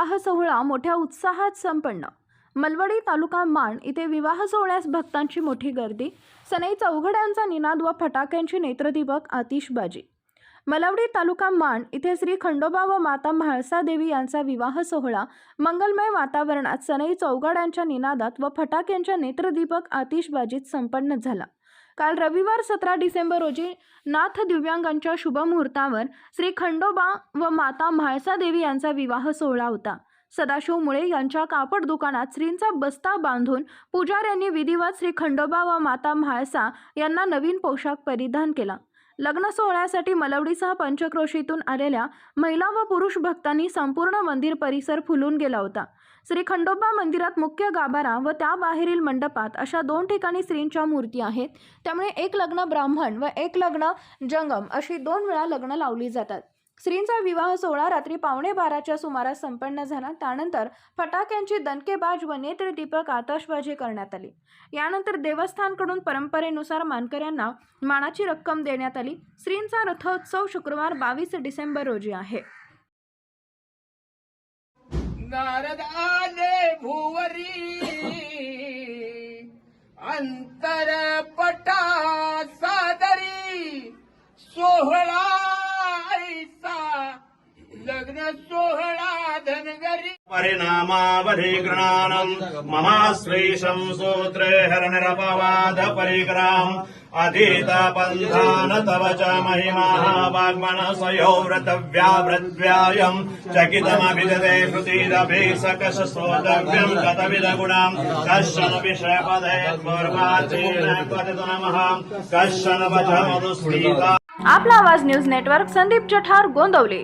विवाह सोहळा मोठ्या उत्साहात संपन्न. मलवडी तालुका माण इथे विवाह सोहळ्यास भक्तांची मोठी गर्दी. सनई चौघड्यांचा निनाद व फटाक्यांची नेत्रदीपक आतिषबाजी. मलवडी तालुका माण इथे श्री खंडोबा व माता म्हाळसा देवी यांचा विवाह सोहळा. मंगलमय वातावरणात सनई चौघड्यांच्या निनादात व फटाक्यांच्या नेत्रदीपक आतिषबाजीत संपन्न झाला. काल रविवार सतरा डिसेंबर रोजी नाथ दिव्यांगांच्या शुभमुहूर्तावर श्री खंडोबा व माता म्हाळसा देवी यांचा विवाह सोहळा होता. सदाशिव मुळे यांच्या कापड दुकानात श्रींचा बस्ता बांधून पुजाऱ्यांनी विधिवत श्री खंडोबा व माता म्हाळसा यांना नवीन पोशाख परिधान केला. लग्न सोहळ्यासाठी मलवडीसह पंचक्रोशीतून आलेल्या महिला व पुरुष भक्तांनी संपूर्ण मंदिर परिसर फुलून गेला होता. श्री खंडोबा मंदिरात मुख्य गाभारा व त्या बाहेरील मंडपात अशा दोन ठिकाणी श्रींच्या मूर्ती आहेत. त्यामुळे एक लग्न ब्राह्मण व एक लग्न जंगम अशी दोन वेळा लग्न लावली जातात. श्रींचा विवाह सोहळा रात्री पावणे बाराच्या सुमारास संपन्न झाला. त्यानंतर फटाक्यांची दणकेबाज व नेत्रदीपक आतषबाजी करण्यात आली. यानंतर देवस्थानकडून परंपरेनुसार मानकऱ्यांना मानाची रक्कम देण्यात आली. श्रींचा रथोत्सव शुक्रवार बावीस डिसेंबर रोजी आहे. नारद आले भुवरी अंतरपटा लग्न सोहळा धनगरी परिणामावधि गृणानम् महाश्रीशम् सूत्रे हरनिरपवाद परिग्राम् अधीतपन्थान तव च महिमाः वाग्मनसयो व्रतव्यावृद्व्यायम् चकितमभिजते श्रुतिरभि सकश श्रोतव्यम् गतविदगुणाम् कश्चन विषयपदे नमः कश्चन वच मधुस्मिता आपला आवाज न्यूज नेटवर्क संदीप जठार गोंदवले।